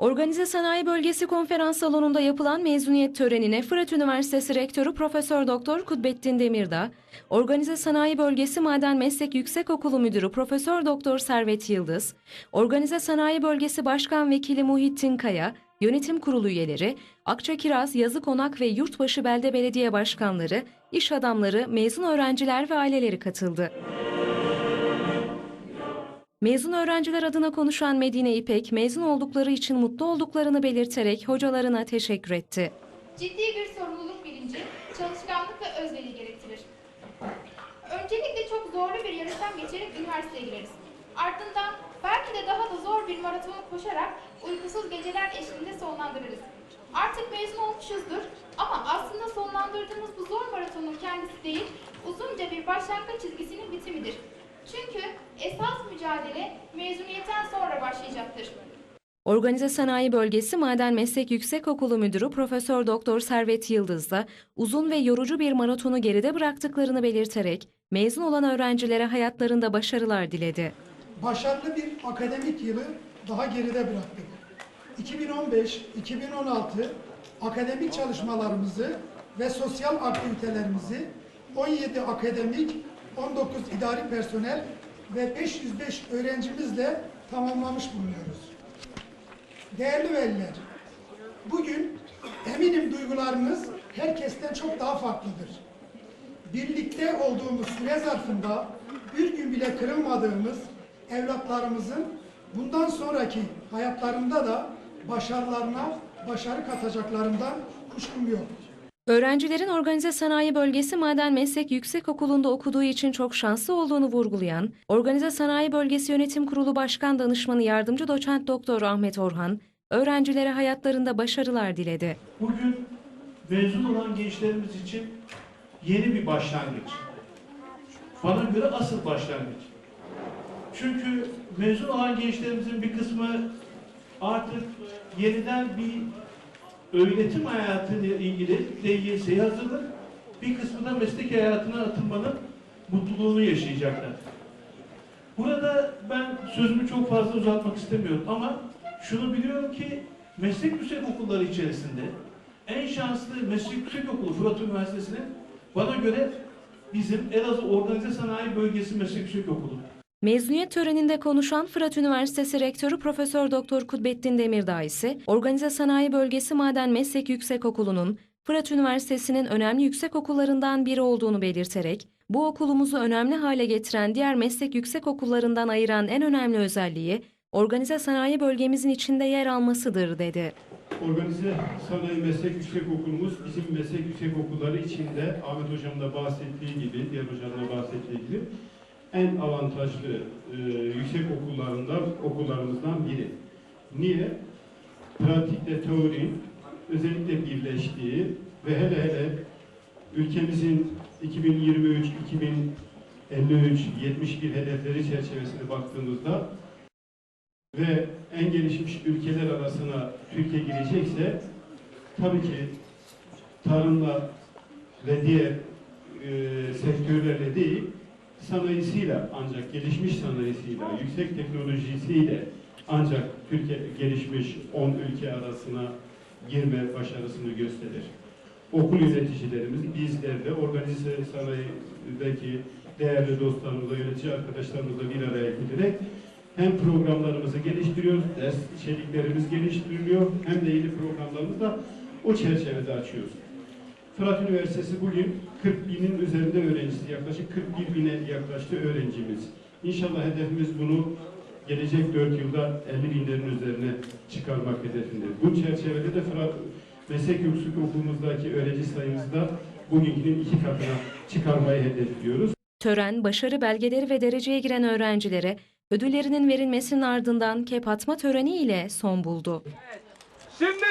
Organize Sanayi Bölgesi Konferans Salonu'nda yapılan mezuniyet törenine Fırat Üniversitesi Rektörü Profesör Doktor Kudbettin Demirdağ, Organize Sanayi Bölgesi Maden Meslek Yüksekokulu Müdürü Profesör Doktor Servet Yıldız, Organize Sanayi Bölgesi Başkan Vekili Muhittin Kaya, Yönetim Kurulu üyeleri, Akçakiraz, Yazıkonak ve Yurtbaşı Belde Belediye Başkanları, iş adamları, mezun öğrenciler ve aileleri katıldı. Mezun öğrenciler adına konuşan Medine İpek, mezun oldukları için mutlu olduklarını belirterek hocalarına teşekkür etti. Ciddi bir sorumluluk bilinci, çalışkanlık ve özveri gerektirir. Öncelikle çok zorlu bir yarıştan geçerek üniversiteye gireriz. Ardından belki de daha da zor bir maratonu koşarak uykusuz geceler eşliğinde sonlandırırız. Artık mezun olmuşuzdur ama aslında sonlandırdığımız bu zor maratonun kendisi değil, uzunca bir başlangıç çizgisinin bitimidir. Çünkü esas mücadele mezuniyetten sonra başlayacaktır. Organize Sanayi Bölgesi Maden Meslek Yüksekokulu Müdürü Profesör Doktor Servet Yıldız da uzun ve yorucu bir maratonu geride bıraktıklarını belirterek mezun olan öğrencilere hayatlarında başarılar diledi. başarılı bir akademik yılı daha geride bıraktık. 2015-2016 akademik çalışmalarımızı ve sosyal aktivitelerimizi 17 akademik, 19 idari personel ve 505 öğrencimizle tamamlamış bulunuyoruz. Değerli veliler, bugün eminim duygularınız herkesten çok daha farklıdır birlikte olduğumuz süre zarfında bir gün bile kırılmadığımız evlatlarımızın bundan sonraki hayatlarında da başarılarına başarı katacaklarından kuşkum yok. Öğrencilerin Organize Sanayi Bölgesi Maden Meslek Yüksekokulu'nda okuduğu için çok şanslı olduğunu vurgulayan, Organize Sanayi Bölgesi Yönetim Kurulu Başkan Danışmanı Yardımcı Doçent Doktor Ahmet Orhan, öğrencilere hayatlarında başarılar diledi. Bugün mezun olan gençlerimiz için yeni bir başlangıç. Bana göre asıl başlangıç. Çünkü mezun olan gençlerimizin bir kısmı artık yeniden bir öğretim hayatıyla ilgili DYS'ye hazırlık, bir kısmı da meslek hayatına atılmanın mutluluğunu yaşayacaklar. Burada ben sözümü çok fazla uzatmak istemiyorum ama şunu biliyorum ki meslek yüksek okulları içerisinde en şanslı meslek yüksek okulu Fırat Üniversitesi'nin bana göre bizim Elazığ Organize Sanayi Bölgesi Meslek Yüksek Okulu. Mezuniyet töreninde konuşan Fırat Üniversitesi Rektörü Profesör Doktor Kudbettin Demirdağ ise Organize Sanayi Bölgesi Maden Meslek Yüksekokulu'nun Fırat Üniversitesi'nin önemli yüksekokullarından biri olduğunu belirterek bu okulumuzu önemli hale getiren diğer meslek yüksekokullarından ayıran en önemli özelliği organize sanayi bölgemizin içinde yer almasıdır dedi. Organize Sanayi Meslek Yüksek Okulumuz bizim meslek yüksek okulları içinde Ahmet Hocam da bahsettiği gibi, diğer hocam da bahsettiği gibi en avantajlı e, yüksek okullarından okullarımızdan biri. Niye? Pratikle teori özellikle birleştiği ve hele hele ülkemizin 2023, 2053, 71 hedefleri çerçevesine baktığımızda ve en gelişmiş ülkeler arasına Türkiye girecekse tabii ki tarımla ve diğer e, sektörlerle değil sanayisiyle ancak gelişmiş sanayisiyle, yüksek teknolojisiyle ancak Türkiye gelişmiş 10 ülke arasına girme başarısını gösterir. Okul yöneticilerimiz, bizler de organize sanayideki değerli dostlarımızla, yönetici arkadaşlarımızla bir araya gelerek hem programlarımızı geliştiriyoruz, ders içeriklerimiz geliştiriliyor, hem de yeni programlarımızı da o çerçevede açıyoruz. Fırat Üniversitesi bugün 40 binin üzerinde öğrencisi, yaklaşık 41 bine yaklaştı öğrencimiz. İnşallah hedefimiz bunu gelecek 4 yılda 50 binlerin üzerine çıkarmak hedefinde. Bu çerçevede de Fırat Meslek Yüksek Okulumuzdaki öğrenci sayımızı da bugünkünün iki katına çıkarmayı hedefliyoruz. Tören, başarı belgeleri ve dereceye giren öğrencilere ödüllerinin verilmesinin ardından kep atma töreni ile son buldu. Şimdi